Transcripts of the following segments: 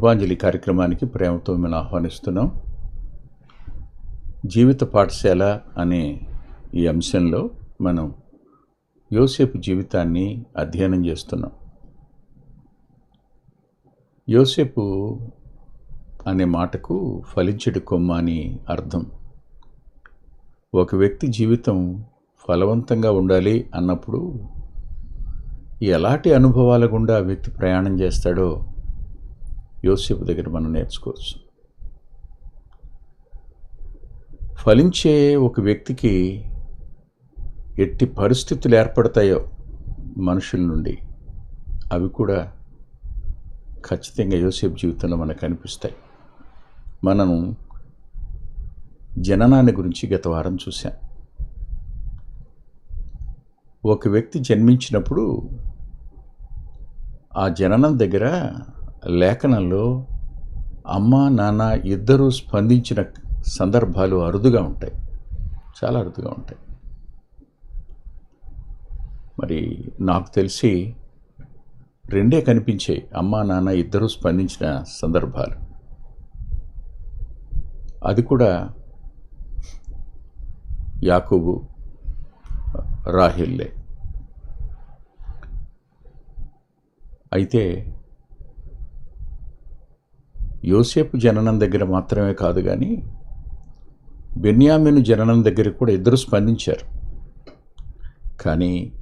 కృపాంజలి కార్యక్రమానికి ప్రేమతో మేము ఆహ్వానిస్తున్నాం. జీవిత పాఠశాల అనే ఈ అంశంలో మనం యోసేపు జీవితాన్ని అధ్యయనం చేస్తున్నాం. యోసేపు అనే మాటకు ఫలించడు కొమ్మ అని అర్థం. ఒక వ్యక్తి జీవితం ఫలవంతంగా ఉండాలి అన్నప్పుడు ఎలాంటి అనుభవాల గుండా వ్యక్తి ప్రయాణం చేస్తాడో యోసేపు దగ్గర మనం నేర్చుకోవచ్చు. ఫలించే ఒక వ్యక్తికి ఎట్టి పరిస్థితులు ఏర్పడతాయో మనుషుల నుండి అవి కూడా ఖచ్చితంగా యోసేపు జీవితంలో మనకు కనిపిస్తాయి మనం జననాన్ని గురించి గత వారం చూసాం ఒక వ్యక్తి జన్మించినప్పుడు ఆ జననం దగ్గర లేఖనంలో అమ్మ నాన్న ఇద్దరూ స్పందించిన సందర్భాలు అరుదుగా ఉంటాయి. చాలా అరుదుగా ఉంటాయి. మరి నాకు తెలిసి రెండే కనిపించాయి అమ్మ నాన్న ఇద్దరూ స్పందించిన సందర్భాలు. అది కూడా యాకూబు రాహిల్లే అయితే యోసేపు జననం దగ్గర మాత్రమే కాదు కానీ బెన్యామిను జననం దగ్గర కూడా ఇద్దరు స్పందించారు. కానీ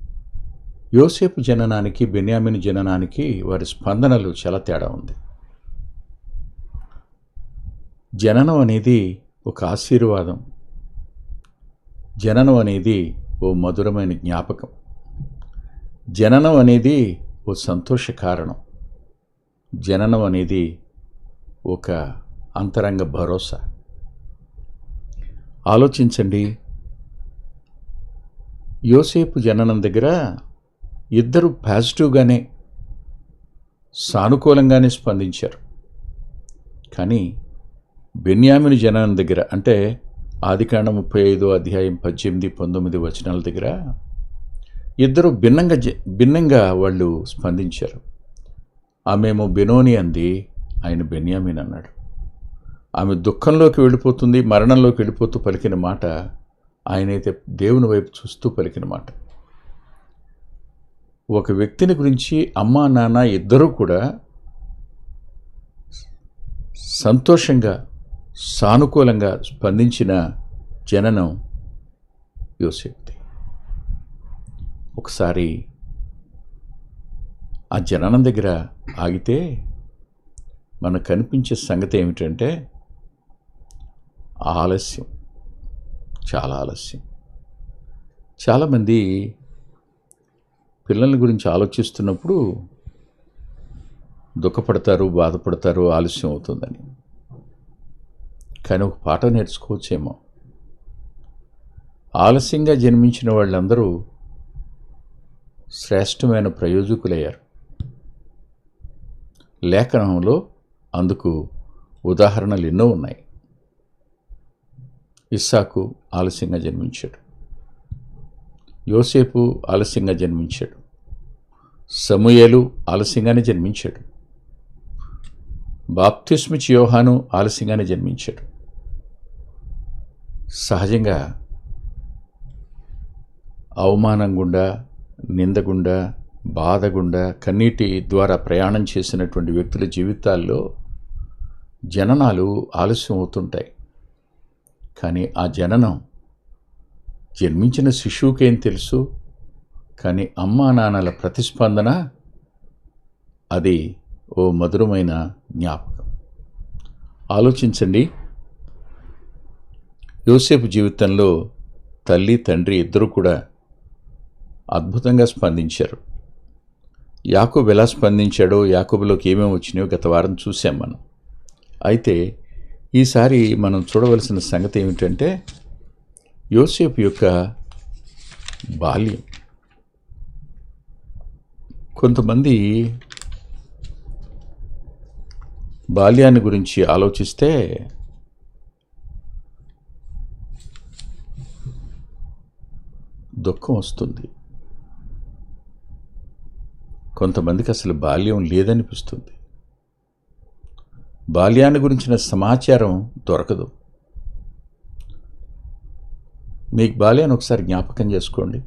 యోసేపు జననానికి బెన్యామిను జననానికి వారి స్పందనలు చాలా తేడా ఉంది. జననం అనేది ఒక ఆశీర్వాదం. జననం అనేది ఓ మధురమైన జ్ఞాపకం. జననం అనేది ఓ సంతోష కారణం. జననం అనేది ఒక అంతరంగ భరోసా. ఆలోచించండి. యోసేపు జననం దగ్గర ఇద్దరు పాజిటివ్గానే సానుకూలంగానే స్పందించారు. కానీ బెన్యామిని జననం దగ్గర అంటే ఆదికాండ ముప్పై ఐదో అధ్యాయం పద్దెనిమిది పంతొమ్మిది వచనాల దగ్గర ఇద్దరు భిన్నంగా జ భిన్నంగా వాళ్ళు స్పందించారు. ఆమెమో బెనోని అంది ఆయన బెన్యామీన్ అన్నాడు. ఆమె దుఃఖంలోకి వెళ్ళిపోతుంది మరణంలోకి వెళ్ళిపోతూ పలికిన మాట ఆయనైతే దేవుని వైపు చూస్తూ పలికిన మాట. ఒక వ్యక్తిని గురించి అమ్మా నాన్న ఇద్దరూ కూడా సంతోషంగా సానుకూలంగా స్పందించిన జననం యోసేపుది. ఒకసారి ఆ జననం దగ్గర ఆగితే మనకు కనిపించే సంగతి ఏమిటంటే ఆలస్యం. చాలా ఆలస్యం. చాలామంది పిల్లల గురించి ఆలోచిస్తున్నప్పుడు దుఃఖపడతారు బాధపడతారు ఆలస్యం అవుతుందని. కానీ ఒక పాట నేర్చుకోవచ్చేమో. ఆలస్యంగా జన్మించిన వాళ్ళందరూ శ్రేష్టమైన ప్రయోజకులయ్యారు. లేఖనంలో అందుకు ఉదాహరణలు ఎన్నో ఉన్నాయి. ఇస్సాకు ఆలస్యంగా జన్మించాడు. యోసేపు ఆలస్యంగా జన్మించాడు. సమూయేలు ఆలస్యంగానే జన్మించాడు. బాప్తిస్మిచ్ యోహాను ఆలస్యంగానే జన్మించాడు. సహజంగా అవమానం గుండా నిందగుండా బాధగుండా కన్నీటి ద్వారా ప్రయాణం చేసినటువంటి వ్యక్తుల జీవితాల్లో జననాలు ఆలస్యం అవుతుంటాయి. కానీ ఆ జననం జన్మించిన శిశువుకేం తెలుసు? కానీ అమ్మా నాన్నల ప్రతిస్పందన అది ఓ మధురమైన జ్ఞాపకం. ఆలోచించండి. యోసేపు జీవితంలో తల్లి తండ్రి ఇద్దరు కూడా అద్భుతంగా స్పందించారు. యాకూబ్ ఎలా స్పందించాడో యాకూబులోకి ఏమేమి వచ్చినాయో గత వారం చూసాం మనం. అయితే ఈసారి మనం చూడవలసిన సంగతి ఏమిటంటే యోసేపు యొక్క బాల్యం. కొంతమంది బాల్యాన్ని గురించి ఆలోచిస్తే దుఃఖం వస్తుంది. కొంతమందికి అసలు బాల్యం లేదనిపిస్తుంది. బాల్యాన్ని గురించిన సమాచారం దొరకదు. మీకు బాల్యాన్ని ఒకసారి జ్ఞాపకం చేసుకోండి.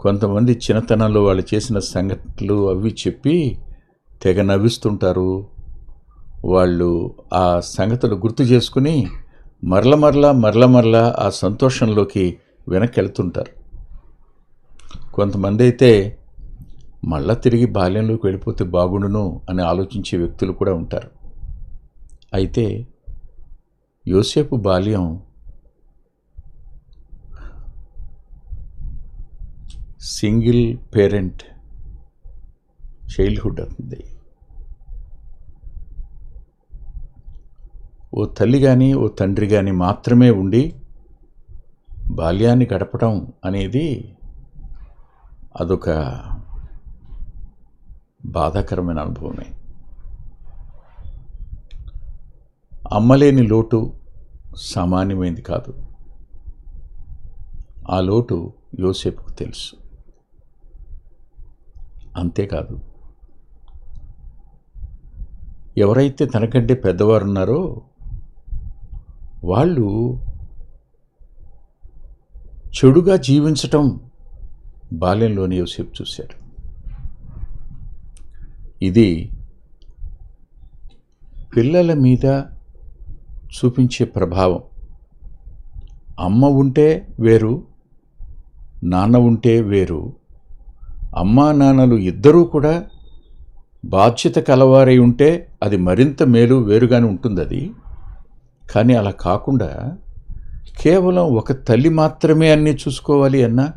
కొంతమంది చిన్నతనంలో వాళ్ళు చేసిన సంఘటనలు అవి చెప్పి తెగ నవ్విస్తుంటారు. వాళ్ళు ఆ సంగతులు గుర్తు చేసుకుని మరల మరల మరల మరల ఆ సంతోషంలోకి వెనక్కి వెళ్తుంటారు కొంతమంది అయితే మళ్ళా తిరిగి బాల్యంలోకి వెళ్ళిపోతే బాగుండును అని ఆలోచించే వ్యక్తులు కూడా ఉంటారు. అయితే యోసేపు బాల్యం సింగిల్ పేరెంట్ చైల్డ్హుడ్ అవుతుంది. ఓ తల్లి కానీ ఓ తండ్రి కానీ మాత్రమే ఉండి బాల్యాన్ని గడపడం అనేది అదొక బాధాకరమైన అనుభవమే. అమ్మలేని లోటు సామాన్యమైంది కాదు. ఆ లోటు యోసేపుకు తెలుసు. అంతేకాదు ఎవరైతే తనకంటే పెద్దవారు ఉన్నారో వాళ్ళు చెడుగా జీవించటం బాల్యంలోని యోసేపు చూశాడు ఇది పిల్లల మీద చూపించే ప్రభావం. అమ్మ ఉంటే వేరు నాన్న ఉంటే వేరు. అమ్మా నాన్నలు ఇద్దరూ కూడా బాధ్యత కలవారై ఉంటే అది మరింత మేలు వేరుగానే ఉంటుంది అది కానీ అలా కాకుండా కేవలం ఒక తల్లి మాత్రమే అన్నీ చూసుకోవాలి అన్నా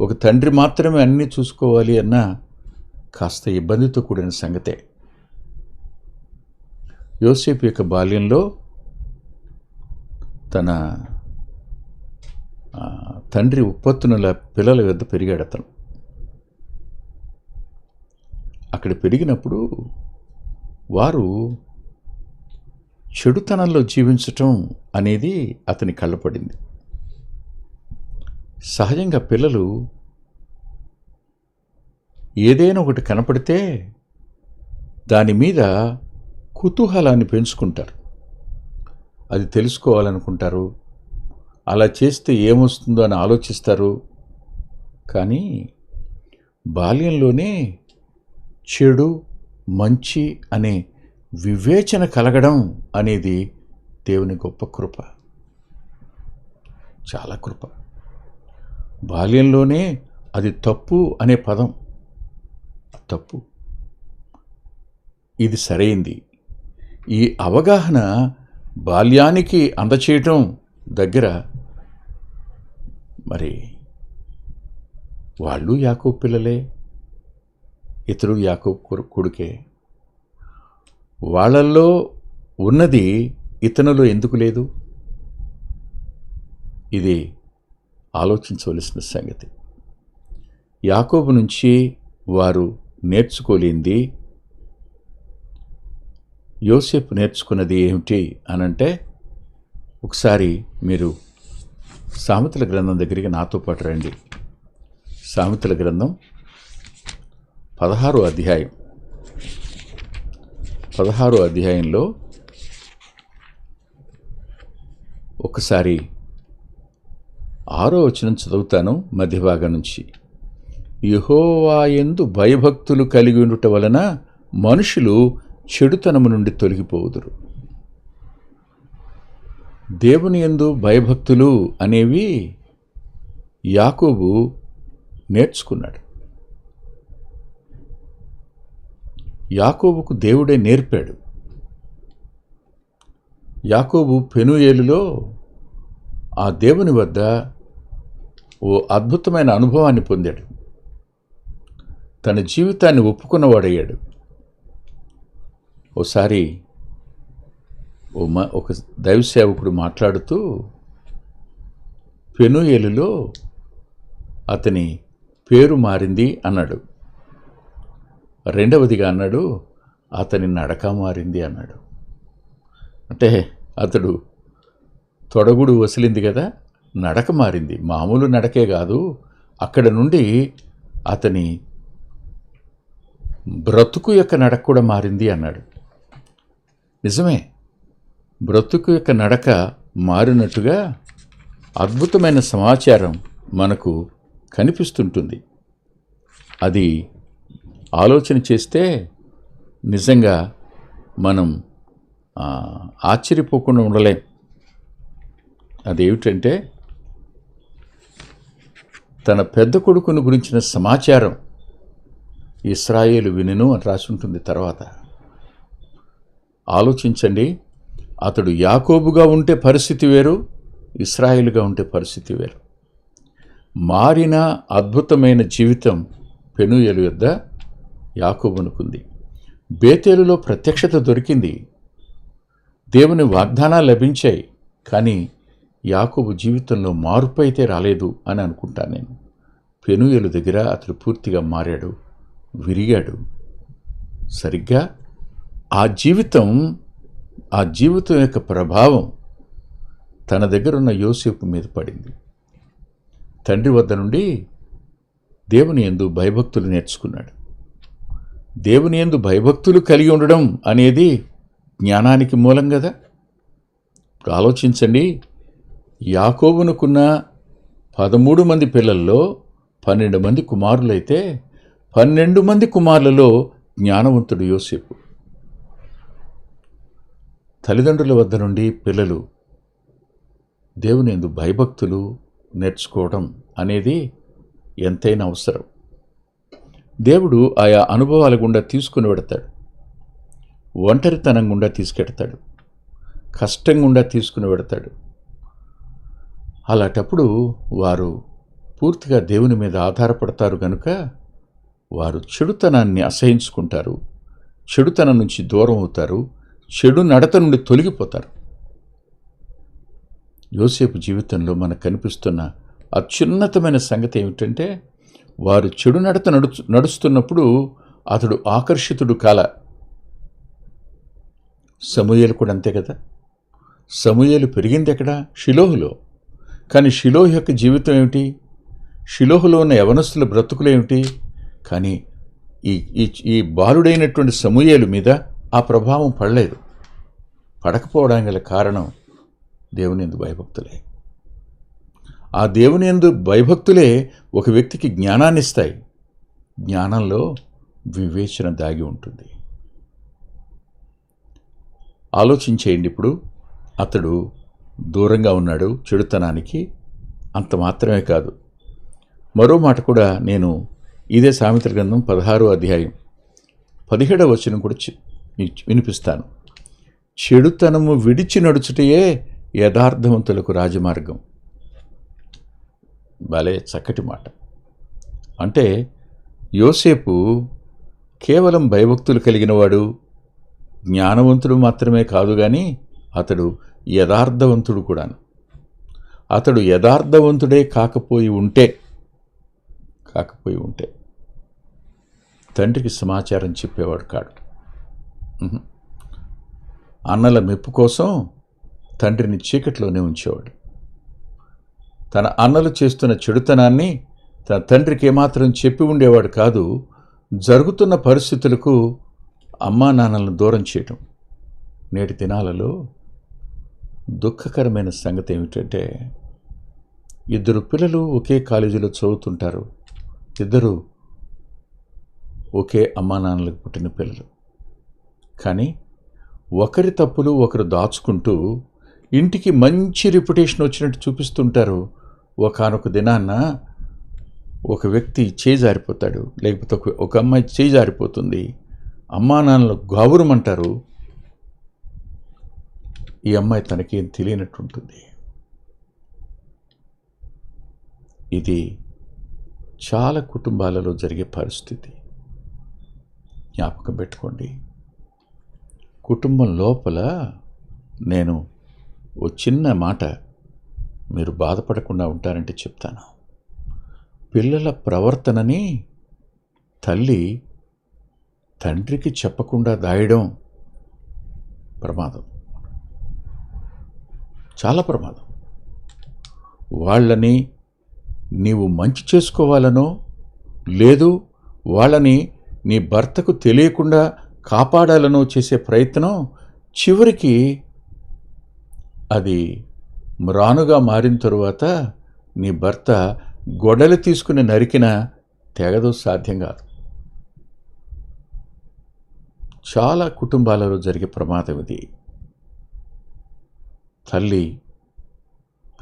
ఒక తండ్రి మాత్రమే అన్నీ చూసుకోవాలి అన్నా కాస్త ఇబ్బందితో కూడిన సంగతే. యోసేపు యొక్క బాల్యంలో తన తండ్రి ఉత్పత్తునుల పిల్లల వద్ద పెరిగాడు అతను. అక్కడ పెరిగినప్పుడు వారు చెడుతనంలో జీవించటం అనేది అతని కళ్ళపడింది సహజంగా పిల్లలు ఏదైనా ఒకటి కనపడితే దాని మీద కుతూహలాన్ని పెంచుకుంటారు. అది తెలుసుకోవాలనుకుంటారు. అలా చేస్తే ఏమొస్తుందో అని ఆలోచిస్తారు. కానీ బాల్యంలోనే చెడు మంచి అనే వివేచన కలగడం అనేది దేవుని గొప్ప కృప. చాలా కృప. బాల్యంలోనే అది తప్పు అనే పదం తప్పు. ఇది సరైంది. ఈ అవగాహన బాల్యానికి అందచేయటం దగ్గర మరి వాళ్ళు యాకో పిల్లలే ఇతరు యాకోబ్ కొడుకే. వాళ్ళల్లో ఉన్నది ఇతనులో ఎందుకు లేదు? ఇది ఆలోచించవలసిన సంగతి. యాకోబు నుంచి వారు నేర్చుకోలేంది. యోసేపు నేర్చుకున్నది ఏమిటి అనంటే ఒకసారి మీరు సామెతల గ్రంథం దగ్గరికి నాతో పాటు రండి. సామెతల గ్రంథం పదహారో అధ్యాయం. పదహారో అధ్యాయంలో ఒకసారి ఆరో వచనం చదువుతాను మధ్య భాగం నుంచి. యహోవాయందు భయభక్తులు కలిగి ఉండుట వలన మనుషులు చెడుతనము నుండి తొలగిపోవుదురు. దేవుని ఎందు భయభక్తులు అనేవి యాకోబు నేర్చుకున్నాడు. యాకోబుకు దేవుడే నేర్పాడు. యాకోబు పెనుయేలులో ఆ దేవుని వద్ద ఓ అద్భుతమైన అనుభవాన్ని పొందాడు. తన జీవితాన్ని ఒప్పుకున్నవాడయ్యాడు. ఓసారి ఓ మా ఒక దైవ సేవకుడు మాట్లాడుతూ పెనుయేలులో అతని పేరు మారింది అన్నాడు. రెండవదిగా అన్నాడు అతని నడక మారింది అన్నాడు. అంటే అతడు తొడగుడు వసిలింది కదా నడక మారింది. మామూలు నడకే కాదు అక్కడ నుండి అతని బ్రతుకు యొక్క నడక కూడా మారింది అన్నాడు. నిజమే. బ్రతుకు యొక్క నడక మారినట్టుగా అద్భుతమైన సమాచారం మనకు కనిపిస్తుంటుంది. అది ఆలోచన చేస్తే నిజంగా మనం ఆశ్చర్యపోకుండా ఉండలేం. అదేమిటంటే తన పెద్ద కొడుకును గురించిన సమాచారం ఇస్రాయేలు వినెను అని రాసి ఉంటుంది తర్వాత. ఆలోచించండి అతడు యాకోబుగా ఉంటే పరిస్థితి వేరు ఇస్రాయేల్గా ఉంటే పరిస్థితి వేరు. మారిన అద్భుతమైన జీవితం పెనుయలు యొద్ద యాకోబునుకుంది. బేతేలులో ప్రత్యక్షత దొరికింది. దేవుని వాగ్దానాలు లభించాయి కానీ యాకోబు జీవితంలో మార్పు అయితే రాలేదు అని అనుకుంటాను నేను. పెనుయలు దగ్గర అతడు పూర్తిగా మారాడు. విరిగాడు. సరిగ్గా ఆ జీవితం ఆ జీవితం యొక్క ప్రభావం తన దగ్గర ఉన్న యోసేపు మీద పడింది. తండ్రి వద్ద నుండి దేవుని ఎందు భయభక్తులు నేర్చుకున్నాడు. దేవుని ఎందు భయభక్తులు కలిగి ఉండడం అనేది జ్ఞానానికి మూలం కదా. ఇప్పుడు ఆలోచించండి యాకోబునుకున్న పదమూడు మంది పిల్లల్లో పన్నెండు మంది కుమారులైతే పన్నెండు మంది కుమారులలో జ్ఞానవంతుడు యోసేపు. తల్లిదండ్రుల వద్ద నుండి పిల్లలు దేవుని ఎందు భయభక్తులు నేర్చుకోవడం అనేది ఎంతైనా అవసరం. దేవుడు ఆయా అనుభవాల గుండా తీసుకుని పెడతాడు ఒంటరితనం గుండా తీసుకెడతాడు. కష్టం గుండా తీసుకుని పెడతాడు అలాంటప్పుడు వారు పూర్తిగా దేవుని మీద ఆధారపడతారు గనుక వారు చెడుతనాన్ని అసహించుకుంటారు. చెడుతనం నుంచి దూరం అవుతారు. చెడు నడత నుండి తొలగిపోతారు. యోసేపు జీవితంలో మనకు కనిపిస్తున్న అత్యున్నతమైన సంగతి ఏమిటంటే వారు చెడు నడత నడుచు నడుస్తున్నప్పుడు అతడు ఆకర్షితుడు కాల. సమూయలు కూడా అంతే కదా? సమూయలు పెరిగింది ఎక్కడ? షిలోహులో. కానీ షిలోహు యొక్క జీవితం ఏమిటి? షిలోహులో ఉన్న యవనస్తుల బ్రతుకులు ఏమిటి? కానీ ఈ ఈ ఈ బాలుడైనటువంటి సమూయేలు మీద ఆ ప్రభావం పడలేదు. పడకపోవడం గల కారణం దేవుని ఎందు భయభక్తులే. ఆ దేవుని ఎందు భయభక్తులే ఒక వ్యక్తికి జ్ఞానాన్ని ఇస్తాయి. జ్ఞానంలో వివేచన దాగి ఉంటుంది. ఆలోచించేయండి ఇప్పుడు. అతడు దూరంగా ఉన్నాడు. చెడుతనానికి అంత మాత్రమే కాదు. మరో మాట కూడా నేను ఇదే సామిత్ర గ్రంథం పదహారో అధ్యాయం. పదిహేడవ వచనం కూడా చి- వినిపిస్తాను. చెడుతనము విడిచి నడుచుటయే యథార్థవంతులకు రాజమార్గం. భలే చక్కటి మాట. అంటే యోసేపు కేవలం భయభక్తులు కలిగినవాడు జ్ఞానవంతుడు మాత్రమే కాదు కానీ అతడు యథార్థవంతుడు కూడాను. అతడు యథార్థవంతుడే కాకపోయి ఉంటే కాకపోయి ఉంటే. తండ్రికి సమాచారం చెప్పేవాడు కాడు. అన్నల మెప్పు కోసం తండ్రిని చీకట్లోనే ఉంచేవాడు. తన అన్నలు చేస్తున్న చెడుతనాన్ని తన తండ్రికి ఏమాత్రం చెప్పి ఉండేవాడు కాదు జరుగుతున్న పరిస్థితులకు అమ్మా నాన్నలను దూరం చేయటం. నేటి దినాలలో దుఃఖకరమైన సంగతి ఏమిటంటే ఇద్దరు పిల్లలు ఒకే కాలేజీలో చదువుతుంటారు. ఇద్దరు ఒకే అమ్మా నాన్నలకు పుట్టిన పిల్లలు. కానీ ఒకరి తప్పులు ఒకరు దాచుకుంటూ ఇంటికి మంచి రిప్యుటేషన్ వచ్చినట్టు చూపిస్తుంటారు. ఒకనొక దినాన్న ఒక వ్యక్తి చేయి జారిపోతాడు. లేకపోతే ఒక అమ్మాయి చేయి జారిపోతుంది. అమ్మా నాన్నలు గాబురమంటారు ఈ అమ్మాయి తనకేం తెలియనట్టుంటుంది. ఇది చాలా కుటుంబాలలో జరిగే పరిస్థితి. జ్ఞాపకం పెట్టుకోండి. కుటుంబం లోపల నేను ఓ చిన్న మాట మీరు బాధపడకుండా ఉంటారంటే చెప్తాను. పిల్లల ప్రవర్తనని తల్లి తండ్రికి చెప్పకుండా దాయడం ప్రమాదం. చాలా ప్రమాదం. వాళ్ళని నీవు మంచి చేసుకోవాలనో లేదు వాళ్ళని నీ భర్తకు తెలియకుండా కాపాడాలనో చేసే ప్రయత్నం చివరికి అది మ్రానుగా మారిన తరువాత నీ భర్త గొడలు తీసుకుని నరికిన తెగదు సాధ్యం కాదు. చాలా కుటుంబాలలో జరిగే ప్రమాదం ఇది. తల్లి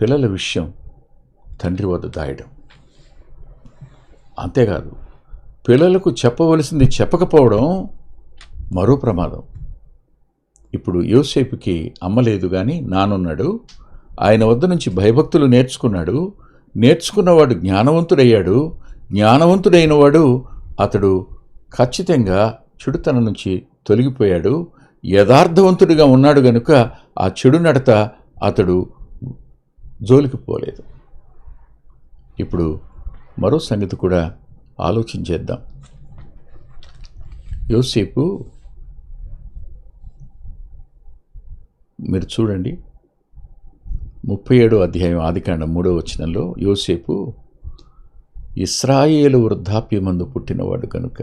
పిల్లల విషయం తండ్రి వద్ద దాయడం. అంతేకాదు పిల్లలకు చెప్పవలసింది చెప్పకపోవడం మరో ప్రమాదం. ఇప్పుడు యోసేపుకి అమ్మలేదు కానీ నానున్నాడు. ఆయన వద్ద నుంచి భయభక్తులు నేర్చుకున్నాడు. నేర్చుకున్నవాడు జ్ఞానవంతుడయ్యాడు. జ్ఞానవంతుడైన వాడు అతడు ఖచ్చితంగా చెడుతనం నుంచి తొలగిపోయాడు. యథార్థవంతుడిగా ఉన్నాడు గనుక ఆ చెడు నడత అతడు జోలికి పోలేదు. ఇప్పుడు మరో సంగతి కూడా ఆలోచించేద్దాం యోసేపు మీరు చూడండి ముప్పై ఏడో అధ్యాయం ఆదికాండం మూడో వచనంలో యోసేపు ఇస్రాయేలు వృద్ధాప్యమందు పుట్టినవాడు కనుక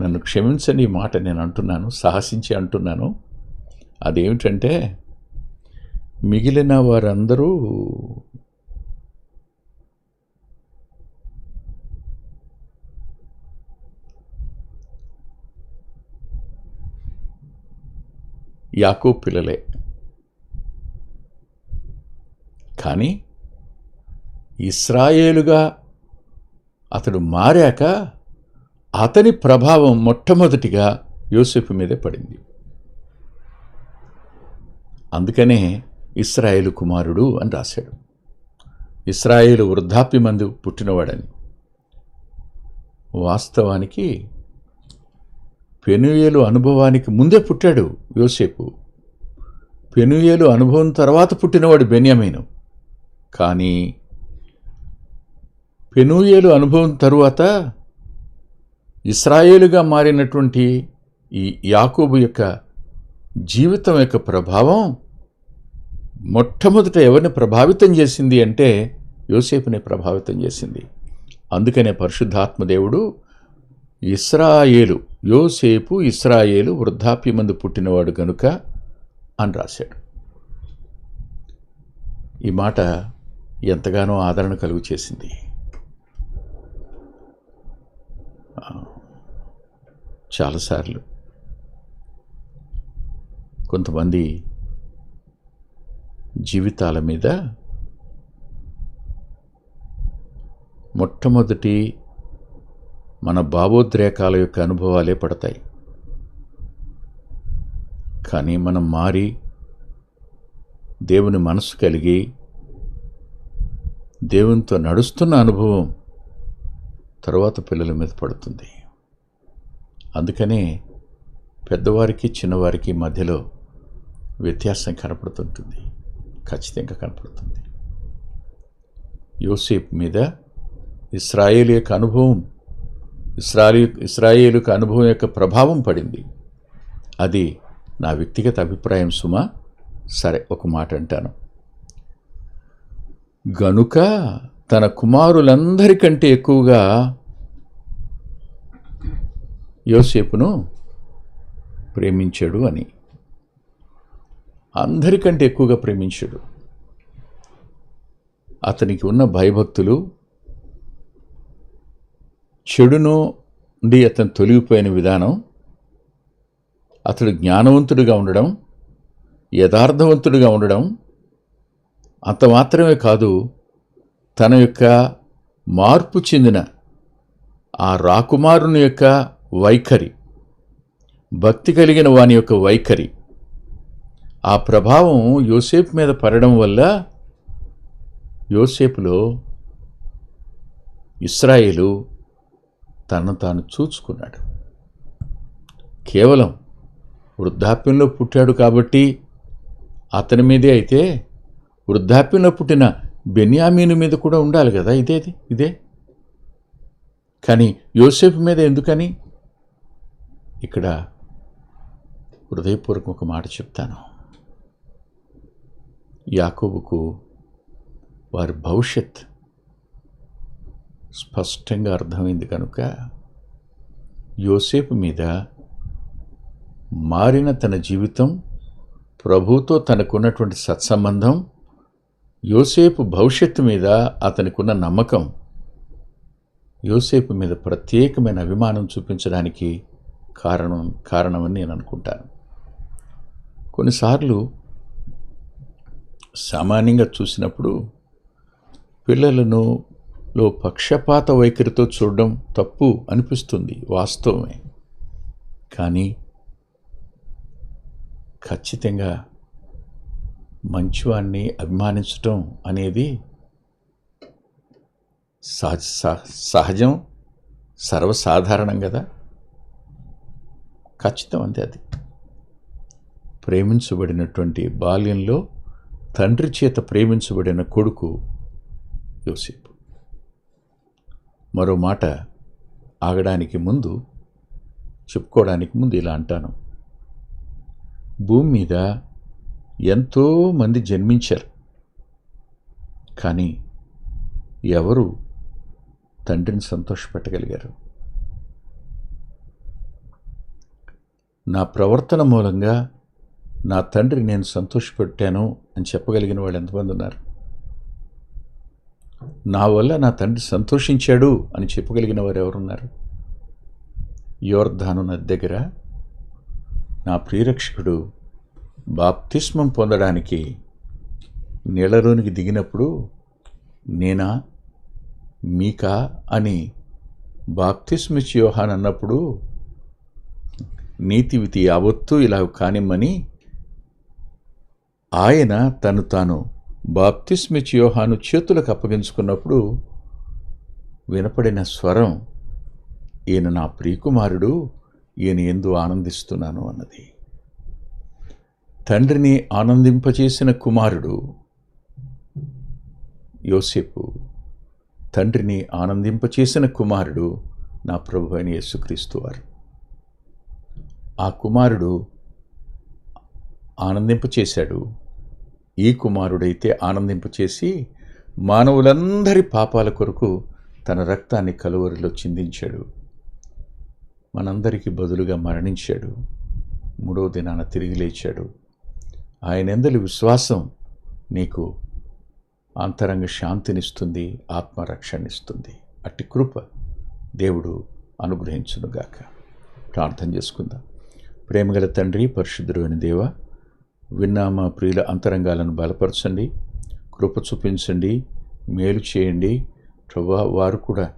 నన్ను క్షమించని ఈ మాట నేను అంటున్నాను సాహసించి అంటున్నాను. అదేమిటంటే మిగిలిన వారందరూ యాకూ పిల్లలే. కానీ ఇస్రాయేలుగా అతడు మారాక అతని ప్రభావం మొట్టమొదటిగా యోసేపు మీదే పడింది. అందుకనే ఇస్రాయేలు కుమారుడు అని రాశాడు. ఇస్రాయేలు వృద్ధాప్యమందు పుట్టినవాడని. వాస్తవానికి పెనుయేలు అనుభవానికి ముందే పుట్టాడు యోసేపు. పెనుయేలు అనుభవం తర్వాత పుట్టినవాడు బెన్యామీను. కానీ పెనుయేలు అనుభవం తరువాత ఇస్రాయేలుగా మారినటువంటి ఈ యాకోబు యొక్క జీవితం యొక్క ప్రభావం మొట్టమొదట ఎవరిని ప్రభావితం చేసింది అంటే యోసేపుని ప్రభావితం చేసింది. అందుకనే పరిశుద్ధాత్మదేవుడు ఇస్రాయేలు యోసేపు ఇస్రాయేలు వృద్ధాప్యమందు పుట్టినవాడు గనుక అని రాశాడు. ఈ మాట ఎంతగానో ఆదరణ కలుగు చేసింది. చాలాసార్లు కొంతమంది జీవితాల మీద మొట్టమొదటి మన భావోద్రేకాల యొక్క అనుభవాలే పడతాయి. కానీ మనం మారి దేవుని మనసు కలిగి దేవునితో నడుస్తున్న అనుభవం తర్వాత పిల్లల మీద పడుతుంది. అందుకనే పెద్దవారికి చిన్నవారికి మధ్యలో వ్యత్యాసం కనపడుతుంటుంది. ఖచ్చితంగా కనపడుతుంది. యోసేపు మీద ఇస్రాయేల్ యొక్క అనుభవం ఇస్రాయల్ ఇస్రాయేల్ యొక్క అనుభవం యొక్క ప్రభావం పడింది. అది నా వ్యక్తిగత అభిప్రాయం సుమా. సరే ఒక మాట అంటాను. గనుక తన కుమారులందరికంటే ఎక్కువగా యోసేపును ప్రేమించాడు అని. అందరికంటే ఎక్కువగా ప్రేమించాడు. అతనికి ఉన్న భయభక్తులు చెడును నుండి అతను తొలగిపోయిన విధానం అతడు జ్ఞానవంతుడిగా ఉండడం యథార్థవంతుడిగా ఉండడం అంత మాత్రమే కాదు తన యొక్క మార్పు చెందిన ఆ రాకుమారుని యొక్క వైఖరి భక్తి కలిగిన వాని యొక్క వైఖరి. ఆ ప్రభావం యోసేపు మీద పడడం వల్ల యోసేపులో ఇస్రాయేలు తనను తాను చూచుకున్నాడు. కేవలం వృద్ధాప్యంలో పుట్టాడు కాబట్టి అతని మీదే అయితే వృద్ధాప్యంలో పుట్టిన బెన్యామీను మీద కూడా ఉండాలి కదా ఇదేది ఇదే. కానీ యోసేపు మీద ఎందుకని? ఇక్కడ హృదయపూర్వకం ఒక మాట చెప్తాను. యాకోబుకు వారి భవిష్యత్ స్పష్టంగా అర్థమైంది కనుక యోసేపు మీద మారిన తన జీవితం ప్రభుతో తనకున్నటువంటి సత్సంబంధం యోసేపు భవిష్యత్తు మీద అతనికున్న నమ్మకం యోసేపు మీద ప్రత్యేకమైన అభిమానం చూపించడానికి కారణం కారణమని నేను అనుకుంటాను. కొన్నిసార్లు సామాన్యంగా చూసినప్పుడు పిల్లలను లో పక్షపాత వైఖరితో చూడడం తప్పు అనిపిస్తుంది వాస్తవమే. కానీ ఖచ్చితంగా మంచివాణ్ణి అభిమానించటం అనేది సహజ సహ- సహజం సర్వసాధారణం కదా? ఖచ్చితం అంతే అది. ప్రేమించబడినటువంటి బాల్యంలో తండ్రి చేత ప్రేమించబడిన కొడుకు యోసేపు. మరో మాట ఆగడానికి ముందు చెప్పుకోవడానికి ముందు ఇలా అంటాను. భూమి మీద ఎంతో మంది జన్మించారు. కానీ ఎవరు తండ్రిని సంతోషపెట్టగలిగారు? నా ప్రవర్తన మూలంగా నా తండ్రి నేను సంతోషపెట్టాను అని చెప్పగలిగిన వాళ్ళు ఎంతమంది ఉన్నారు? నా వల్ల నా తండ్రి సంతోషించాడు అని చెప్పగలిగిన వారు ఎవరున్నారు? యోర్ధాను నది దగ్గర నా ప్రియరక్షకుడు బాప్తిస్మం పొందడానికి నీళ్ళలోనికి దిగినప్పుడు నేనా మీకా అని బాప్తిస్మిచ్ యోహాన్ అన్నప్పుడు నీతివితి యావత్తూ ఇలా కానిమ్మని ఆయన తను తాను బాప్తిస్మిచ్ యోహాను చేతులకు అప్పగించుకున్నప్పుడు వినపడిన స్వరం ఈయన నా ప్రియకుమారుడు ఈయన ఎందు ఆనందిస్తున్నాను అన్నది. తండ్రిని ఆనందింపచేసిన కుమారుడు యోసేపు తండ్రిని ఆనందింపచేసిన కుమారుడు నా ప్రభు అయిన యేసుక్రీస్తు వారు. ఆ కుమారుడు ఆనందింపచేశాడు. ఈ కుమారుడైతే ఆనందింపచేసి మానవులందరి పాపాల కొరకు తన రక్తాన్ని కలువరిలో చిందించాడు. మనందరికీ బదులుగా మరణించాడు. మూడో దినాన తిరిగి లేచాడు. ఆయన ఎందలి విశ్వాసం నీకు అంతరంగ శాంతినిస్తుంది ఆత్మరక్షణిస్తుంది అట్టి కృప దేవుడు అనుగ్రహించునుగాక. ప్రార్థన చేసుకుందాం. ప్రేమగల తండ్రి పరిశుద్ధుడు అని విన్నా విన్నామ ప్రియుల అంతరంగాలను బలపరచండి కృప చూపించండి మేలు చేయండి. ప్రభా వారు కూడా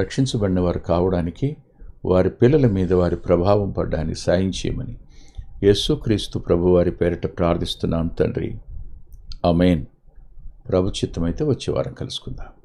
రక్షించబడిన వారు కావడానికి వారి పిల్లల మీద వారి ప్రభావం పడడానికి సాయం చేయమని యేసుక్రీస్తు ప్రభు వారి పేరిట ప్రార్థిస్తున్నాం తండ్రి. అమేన్ ప్రభు చిత్తమైతే వచ్చే వారం కలుసుకుందాం.